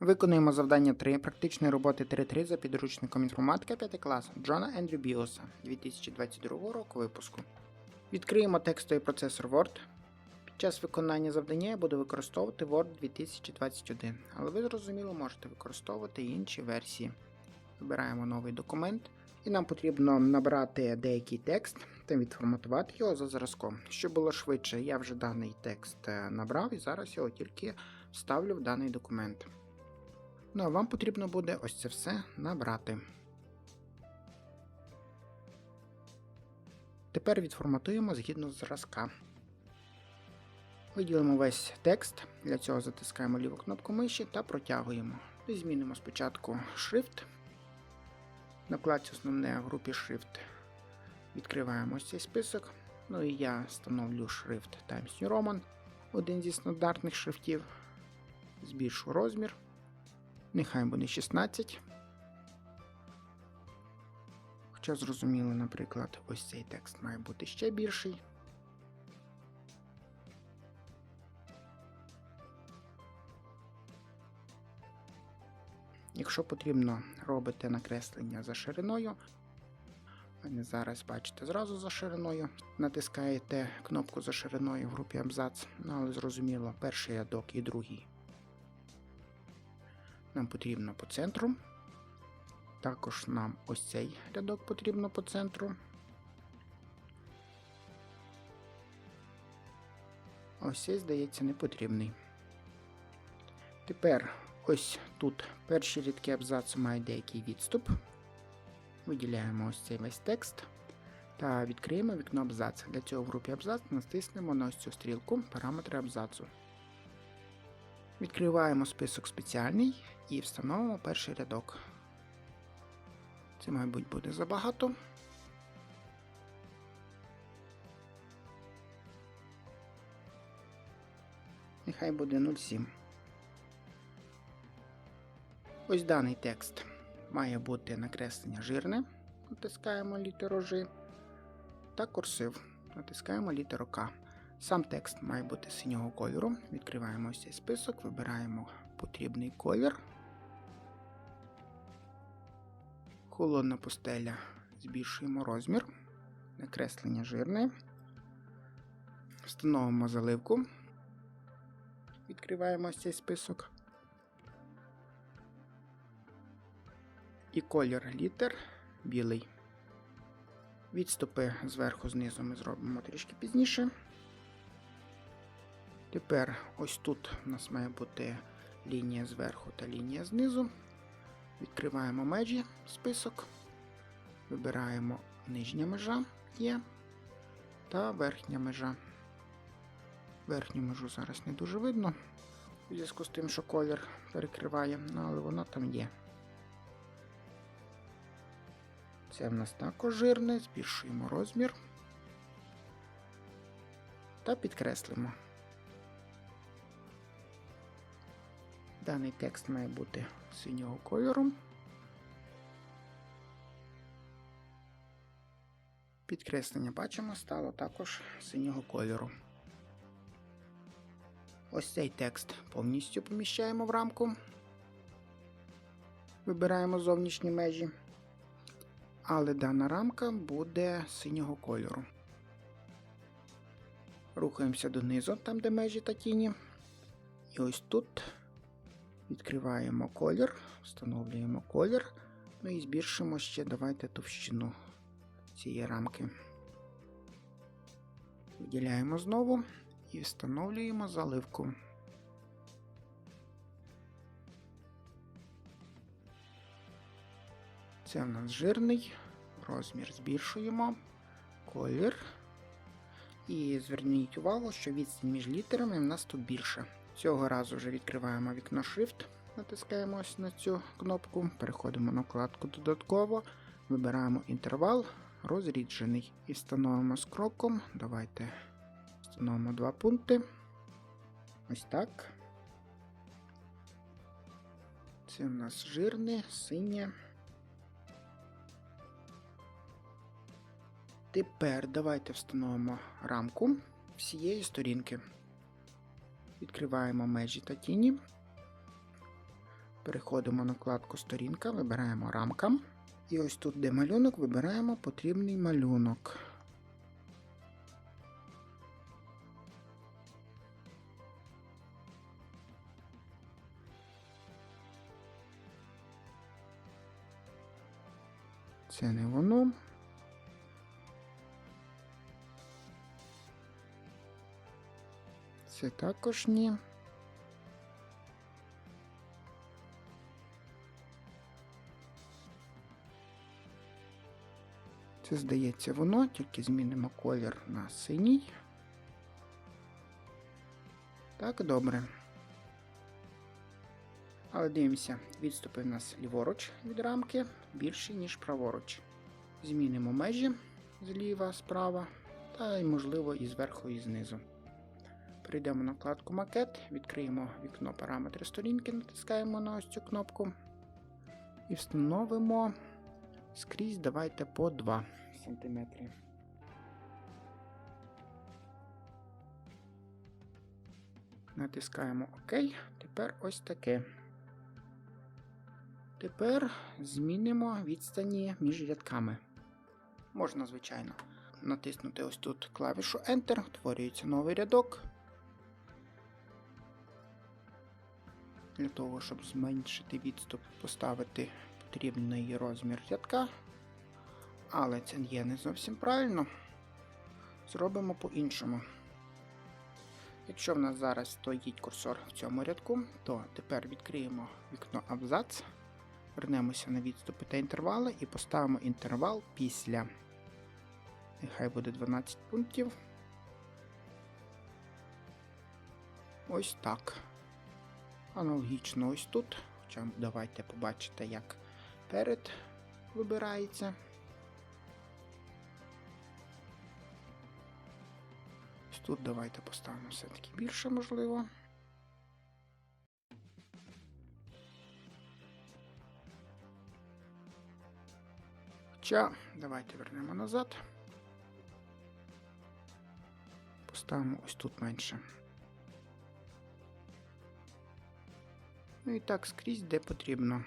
Виконуємо завдання 3 практичної роботи 3.3 за підручником інформатика 5 клас Джона Ендрю Біоса 2022 року випуску. Відкриємо текстовий процесор Word. Під час виконання завдання я буду використовувати Word 2021, але ви зрозуміло можете використовувати інші версії. Вибираємо новий документ, і нам потрібно набрати деякий текст та відформатувати його за зразком. Щоб було швидше, я вже даний текст е, набрав і зараз його тільки вставлю в даний документ. Ну а вам потрібно буде ось це все набрати. Тепер відформатуємо згідно зразка. Виділимо весь текст. Для цього затискаємо ліву кнопку миші та протягуємо. Змінимо спочатку шрифт. На вкладці основне в групі Shift відкриваємо цей список. Ну і я встановлю шрифт Times New Roman, один зі стандартних шрифтів. Збільшу розмір. Нехай буде 16. Хоча зрозуміло, наприклад, ось цей текст має бути ще більший. Якщо потрібно, робите накреслення за шириною. Зараз бачите зразу за шириною. Натискаєте кнопку за шириною в групі абзац, ну, але зрозуміло, перший рядок і другий нам потрібно по центру. Також нам ось цей рядок потрібно по центру. Ось цей, здається, не потрібний. Тепер ось тут перші рядки абзацу мають деякий відступ. Виділяємо ось цей весь текст та відкриємо вікно абзац. Для цього в групі абзац натиснемо на ось цю стрілку параметри абзацу. Відкриваємо список спеціальний і встановимо перший рядок. Це, мабуть, буде забагато. Нехай буде 0,7. Ось даний текст має бути накреслення жирне. Натискаємо літеру Ж та курсив. Натискаємо літеру К. Сам текст має бути синього кольору. Відкриваємо ось цей список, вибираємо потрібний колір. Холодна пустеля. Збільшуємо розмір. Накреслення жирне. Встановимо заливку. Відкриваємо ось цей список. І колір літер білий. Відступи зверху знизу ми зробимо трішки пізніше. Тепер ось тут у нас має бути лінія зверху та лінія знизу. Відкриваємо межі список, вибираємо нижня межа є та верхня межа. Верхню межу зараз не дуже видно, у зв'язку з тим, що колір перекриває, ну, але воно там є. Це в нас також жирне, збільшуємо розмір та підкреслимо. Даний текст має бути синього кольору. Підкреслення бачимо, стало також синього кольору. Ось цей текст повністю поміщаємо в рамку. Вибираємо зовнішні межі. Але дана рамка буде синього кольору. Рухаємося донизу, там де межі та тіні. І ось тут Відкриваємо колір, встановлюємо колір, ну і збільшимо ще давайте товщину цієї рамки. Виділяємо знову і встановлюємо заливку. Це в нас жирний, розмір збільшуємо, колір. І зверніть увагу, що відстань між літерами в нас тут більше. Цього разу вже відкриваємо вікно Shift, натискаємо ось на цю кнопку, переходимо на вкладку Додатково, вибираємо інтервал розріджений і встановимо з кроком. Давайте встановимо два пункти. Ось так. Це в нас жирне, синє. Тепер давайте встановимо рамку всієї сторінки. Відкриваємо межі та тіні. Переходимо на вкладку Сторінка, вибираємо рамка. І ось тут, де малюнок, вибираємо потрібний малюнок. Це не воно. Це також ні. Це здається воно, тільки змінимо колір на синій. Так, добре. Але дивимося, відступи в нас ліворуч від рамки більші, ніж праворуч. Змінимо межі зліва, справа, та й, можливо, і зверху, і знизу. Перейдемо на вкладку Макет, відкриємо вікно параметри сторінки, натискаємо на ось цю кнопку і встановимо скрізь давайте по 2 см. Натискаємо ОК. Тепер ось таке. Тепер змінимо відстані між рядками. Можна, звичайно, натиснути ось тут клавішу Enter, утворюється новий рядок. Для того, щоб зменшити відступ, поставити потрібний розмір рядка. Але це є не зовсім правильно. Зробимо по-іншому. Якщо в нас зараз стоїть курсор в цьому рядку, то тепер відкриємо вікно абзац, вернемося на відступи та інтервали і поставимо інтервал після. Нехай буде 12 пунктів. Ось так. Аналогічно ось тут. Хоча давайте побачите, як перед вибирається. Ось тут давайте поставимо все-таки більше, можливо. Хоча, давайте вернемо назад. Поставимо ось тут менше. Ну і так скрізь, де потрібно.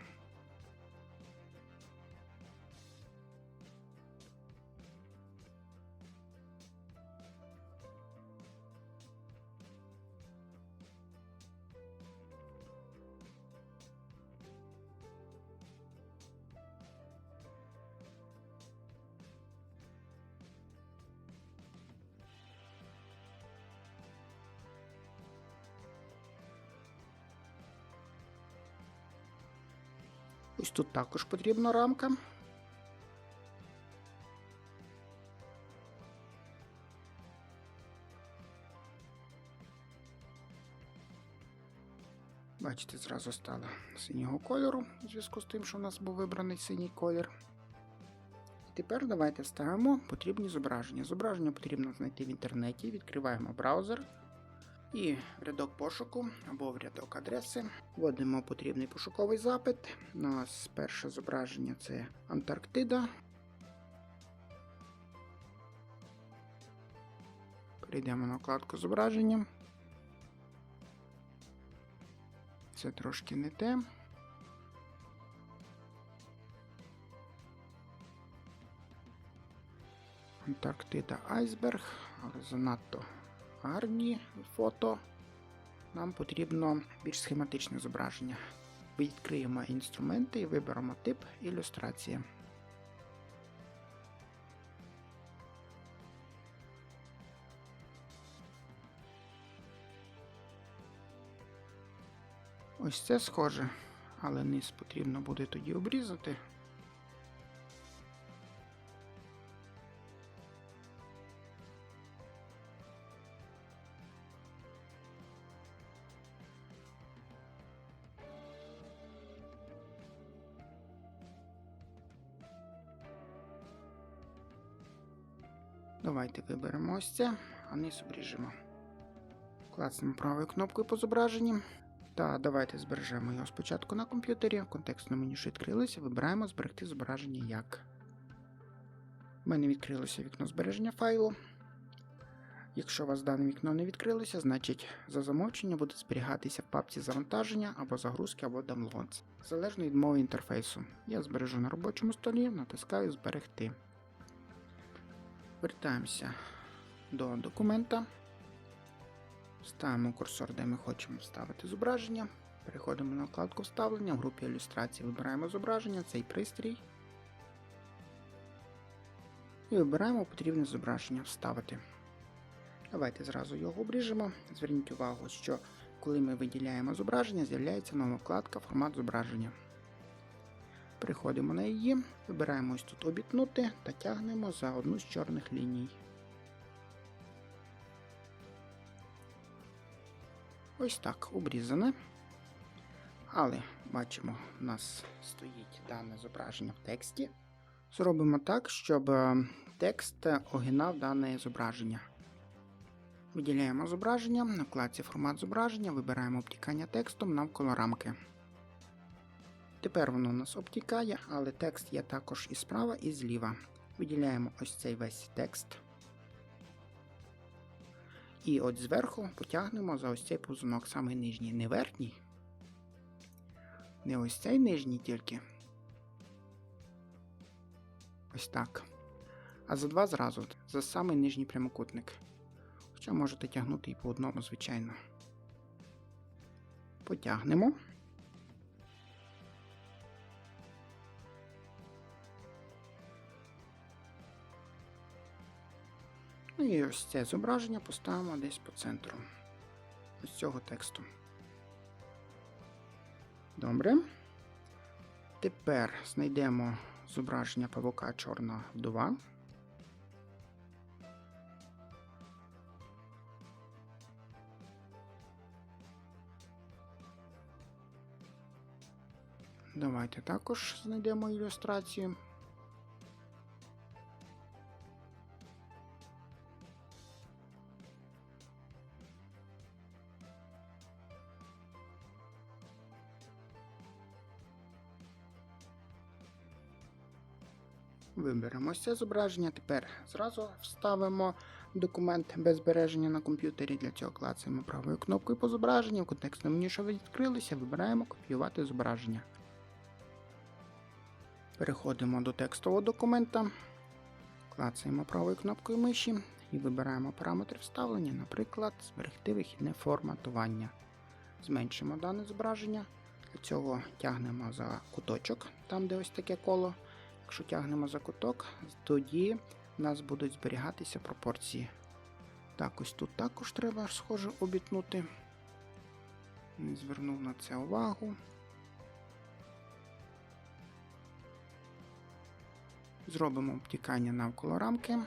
Ось тут також потрібна рамка. Бачите, зразу стала синього кольору у зв'язку з тим, що у нас був вибраний синій колір. І тепер давайте вставимо потрібні зображення. Зображення потрібно знайти в інтернеті. Відкриваємо браузер. І в рядок пошуку або в рядок адреси вводимо потрібний пошуковий запит. У нас перше зображення це Антарктида. Перейдемо на вкладку зображення. Це трошки не те. Антарктида Айсберг, але занадто гарні фото. Нам потрібно більш схематичне зображення. Відкриємо інструменти і виберемо тип ілюстрація. Ось це схоже, але низ потрібно буде тоді обрізати. Ось це, а низ обріжемо. Клацнемо правою кнопкою по зображенні. Та давайте збережемо його спочатку на комп'ютері. В контекстному меню що відкрилося, вибираємо зберегти зображення як. У мене відкрилося вікно збереження файлу. Якщо у вас дане вікно не відкрилося, значить за замовчення буде зберігатися в папці завантаження або загрузки, або downloads, залежно від мови інтерфейсу. Я збережу на робочому столі, натискаю Зберегти. Вертаємося до документа. Ставимо курсор, де ми хочемо вставити зображення. Переходимо на вкладку вставлення. В групі ілюстрації вибираємо зображення, цей пристрій. І вибираємо потрібне зображення вставити. Давайте зразу його обріжемо. Зверніть увагу, що коли ми виділяємо зображення, з'являється нова вкладка Формат зображення. Переходимо на її, вибираємо ось тут обітнути та тягнемо за одну з чорних ліній. Ось так обрізане. Але бачимо, у нас стоїть дане зображення в тексті. Зробимо так, щоб е, текст огинав дане зображення. Виділяємо зображення, на вкладці формат зображення, вибираємо обтікання текстом навколо рамки. Тепер воно у нас обтікає, але текст є також і справа, і зліва. Виділяємо ось цей весь текст. І от зверху потягнемо за ось цей повзунок, самий нижній, не верхній. Не ось цей нижній тільки. Ось так. А за два зразу, за самий нижній прямокутник. Хоча можете тягнути і по одному, звичайно. Потягнемо. Ну і ось це зображення поставимо десь по центру ось цього тексту. Добре. Тепер знайдемо зображення павука чорна вдова. Давайте також знайдемо ілюстрацію. Виберемо це зображення. Тепер зразу вставимо документ без збереження на комп'ютері. Для цього клацаємо правою кнопкою по зображенню. В контекстному меню, що ви відкрилися, вибираємо копіювати зображення. Переходимо до текстового документа, клацаємо правою кнопкою миші і вибираємо параметри вставлення, наприклад, зберегти вихідне форматування. Зменшимо дане зображення. Для цього тягнемо за куточок, там де ось таке коло. Якщо тягнемо за куток, тоді в нас будуть зберігатися пропорції. Так, ось тут також треба схоже обітнути. Не звернув на це увагу. Зробимо обтікання навколо рамки.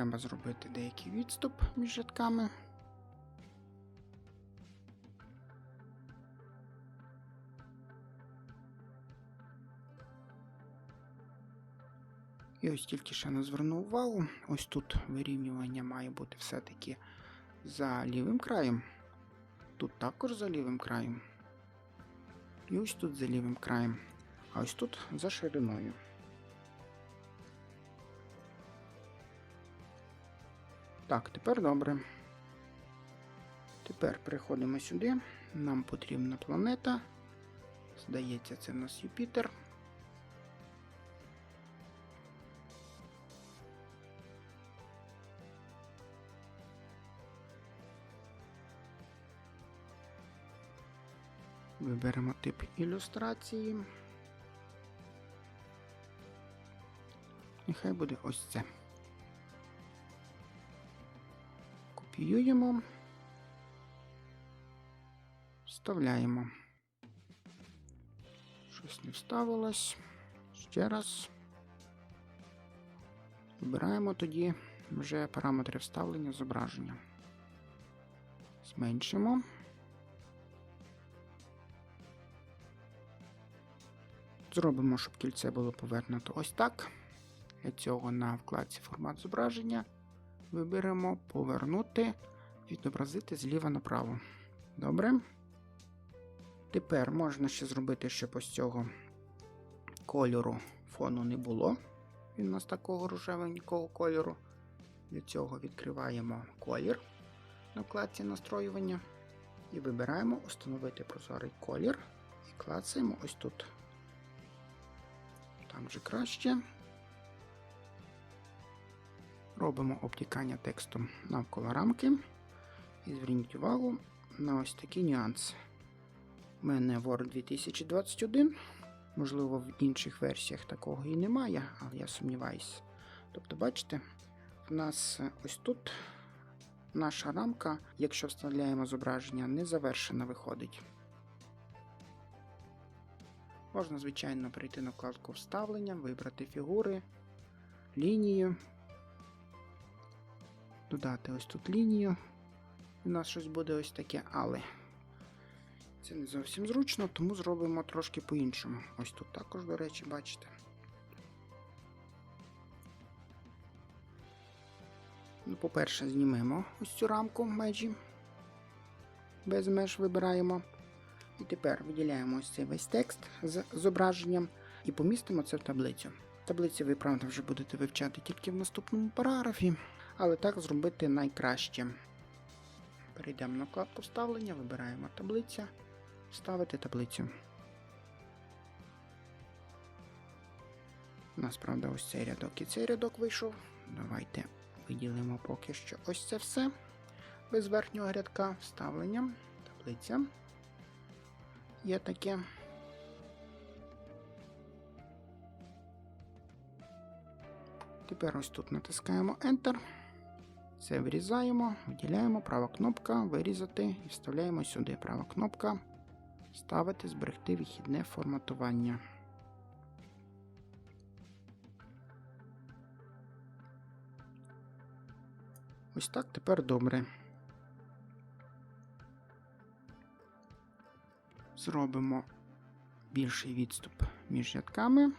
Треба зробити деякий відступ між рядками. І ось тільки ще не звернув увагу. Ось тут вирівнювання має бути все-таки за лівим краєм. Тут також за лівим краєм. І ось тут за лівим краєм. А ось тут за шириною. Так, тепер добре. Тепер переходимо сюди. Нам потрібна планета. Здається, це в нас Юпітер. Виберемо тип ілюстрації. Нехай буде ось це. Копіюємо, вставляємо. Щось не вставилось. Ще раз. Вибираємо тоді вже параметри вставлення зображення. Зменшимо. Зробимо, щоб кільце було повернуто ось так. Для цього на вкладці формат зображення виберемо повернути відобразити зліва направо. Добре. Тепер можна ще зробити, щоб ось цього кольору фону не було. Він у нас такого рожевенького кольору. Для цього відкриваємо колір на вкладці настроювання і вибираємо Установити прозорий колір і клацаємо ось тут. Там вже краще. Робимо обтікання тексту навколо рамки. І зверніть увагу на ось такий нюанс. У мене Word 2021. Можливо, в інших версіях такого і немає, але я сумніваюся. Тобто, бачите, в нас ось тут наша рамка, якщо вставляємо зображення, не завершена виходить. Можна, звичайно, перейти на вкладку вставлення, вибрати фігури, лінію, додати ось тут лінію. У нас щось буде ось таке, але це не зовсім зручно, тому зробимо трошки по-іншому. Ось тут також, до речі, бачите. Ну, По-перше, знімемо ось цю рамку межі. Без меж вибираємо. І тепер виділяємо ось цей весь текст з зображенням і помістимо це в таблицю. Таблиці ви, правда, вже будете вивчати тільки в наступному параграфі, але так зробити найкраще. Перейдемо на вкладку вставлення, вибираємо таблиця, вставити таблицю. У нас, правда, ось цей рядок і цей рядок вийшов. Давайте виділимо поки що ось це все. Без верхнього рядка вставлення, таблиця. Є таке. Тепер ось тут натискаємо Enter. Це вирізаємо, виділяємо, права кнопка, вирізати і вставляємо сюди. Права кнопка, ставити, зберегти вихідне форматування. Ось так тепер добре. Зробимо більший відступ між рядками.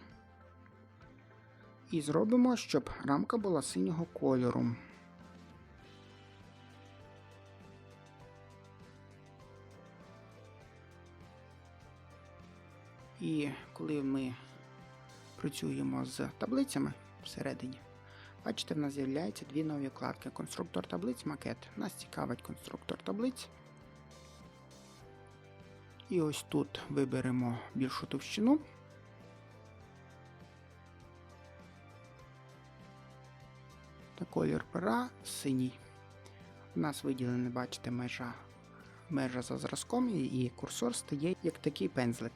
І зробимо, щоб рамка була синього кольору. І коли ми працюємо з таблицями всередині, бачите, в нас з'являються дві нові вкладки: конструктор таблиць, макет. Нас цікавить конструктор таблиць. І ось тут виберемо більшу товщину. Та колір пера синій. У нас виділена, бачите, межа, межа за зразком, і курсор стає як такий пензлик.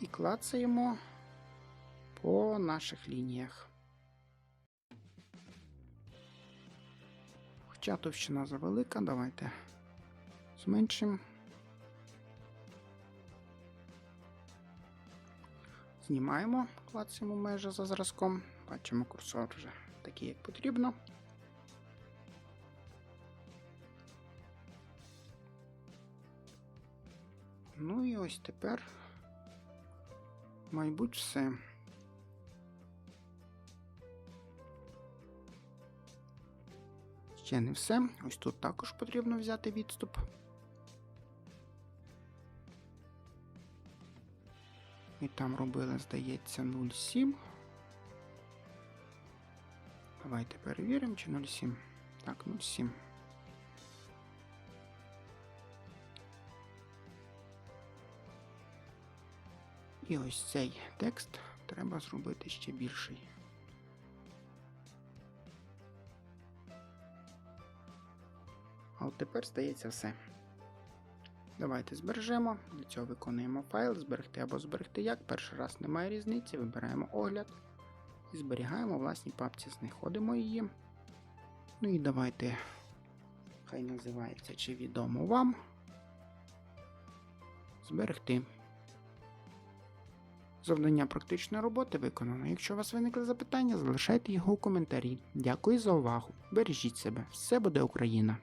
І клацаємо по наших лініях. Хоча товщина завелика, давайте зменшимо. Знімаємо, клацаємо межі за зразком, бачимо курсор вже такий, як потрібно. Ну і ось тепер, мабуть, все. Ще не все. Ось тут також потрібно взяти відступ. І там робили, здається, 0,7. Давайте перевіримо, чи 0,7. Так, 0,7. І ось цей текст треба зробити ще більший. А от тепер стається все. Давайте збережемо. Для цього виконуємо файл, зберегти або зберегти як. Перший раз немає різниці, вибираємо огляд і зберігаємо в власній папці, знаходимо її. Ну і давайте, хай називається чи відомо вам. Зберегти. Завдання практичної роботи виконано. Якщо у вас виникли запитання, залишайте його у коментарі. Дякую за увагу. Бережіть себе. Все буде Україна!